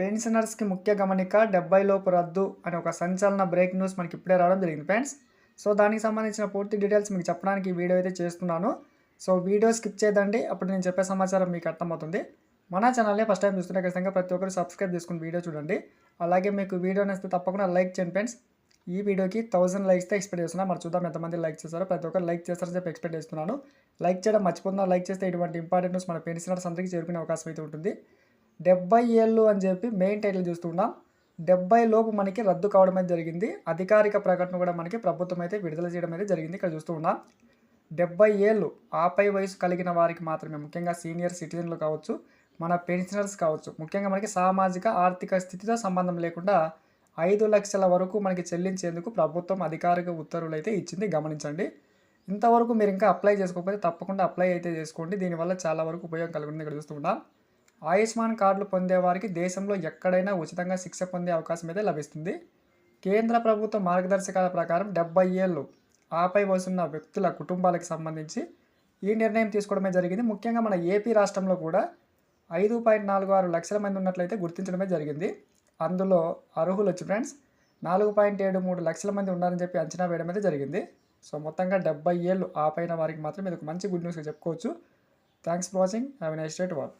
పెన్షనర్స్కి ముఖ్య గమనిక డెబ్బై లోపు రద్దు అనే ఒక సంచలన బ్రేక్ న్యూస్ మనకి ఇప్పుడే రావడం జరిగింది ఫ్రెండ్స్. సో దానికి సంబంధించిన పూర్తి డీటెయిల్స్ మీకు చెప్పడానికి ఈ వీడియో అయితే చేస్తున్నాను. సో వీడియో స్కిప్ చేయదండి. అప్పుడు నేను చెప్పే సమాచారం మీకు అర్థమవుతుంది. మన ఛానల్ని ఫస్ట్ టైం చూస్తుంటే ఖచ్చితంగా ప్రతి ఒక్కరు సబ్స్క్రైబ్ చేసుకుని వీడియో చూడండి. అలాగే మీకు వీడియో నచ్చితే తప్పకుండా లైక్ చేయండి ఫ్రెండ్స్. ఈ వీడియోకి థౌసండ్ లైక్స్తో ఎక్స్పెక్ట్ చేస్తున్నాను మరి చూద్దాం ఎంతమంది లైక్ చేస్తారో. ప్రతి ఒక్కరు లైక్ చేస్తారని చెప్పి ఎక్స్పెక్ట్ చేస్తున్నాను. లైక్ చేయడం మర్చిపోతున్నా లైక్ చేస్తే ఇటువంటి ఇంపార్టెంట్ న్యూస్ మన పెన్షనర్స్ అందరికీ చేరుకునే అవకాశం అయితే ఉంటుంది. డెబ్బై ఏళ్ళు అని చెప్పి మెయిన్ టైటిల్ చూస్తున్నాం. డెబ్బై లోపు మనకి రద్దు కావడం అయితే జరిగింది. అధికారిక ప్రకటన కూడా మనకి ప్రభుత్వం అయితే విడుదల చేయడం అయితే జరిగింది ఇక్కడ చూస్తూ ఉన్నాం. డెబ్బై ఏళ్ళు ఆపై వయసు కలిగిన వారికి మాత్రమే ముఖ్యంగా సీనియర్ సిటిజన్లు కావచ్చు మన పెన్షనర్స్ కావచ్చు ముఖ్యంగా మనకి సామాజిక ఆర్థిక స్థితితో సంబంధం లేకుండా ఐదు లక్షల వరకు మనకి చెల్లించేందుకు ప్రభుత్వం అధికారిక ఉత్తర్వులు అయితే ఇచ్చింది. గమనించండి. ఇంతవరకు మీరు ఇంకా అప్లై చేసుకోకపోతే తప్పకుండా అప్లై అయితే చేసుకోండి. దీనివల్ల చాలా వరకు ఉపయోగం కలుగుతుంది ఇక్కడ చూస్తున్నాం ఆయుష్మాన్ కార్డులు పొందేవారికి దేశంలో ఎక్కడైనా ఉచితంగా శిక్ష పొందే అవకాశం అయితే లభిస్తుంది. కేంద్ర ప్రభుత్వ మార్గదర్శకాల ప్రకారం డెబ్బై ఏళ్ళు ఆపై వస్తున్న వ్యక్తుల కుటుంబాలకు సంబంధించి ఈ నిర్ణయం తీసుకోవడమే జరిగింది. ముఖ్యంగా మన ఏపీ రాష్ట్రంలో కూడా ఐదు పాయింట్ నాలుగు ఆరు లక్షల మంది ఉన్నట్లయితే గుర్తించడమే జరిగింది. అందులో అర్హులు వచ్చి ఫ్రెండ్స్ నాలుగు పాయింట్ ఏడు మూడు లక్షల మంది ఉన్నారని చెప్పి అంచనా వేయడం అయితే జరిగింది. సో మొత్తంగా డెబ్బై ఏళ్ళు ఆపైన వారికి మాత్రం ఇది ఒక మంచి గుడ్ న్యూస్గా చెప్పుకోవచ్చు. Thanks for watching. Have nice date wall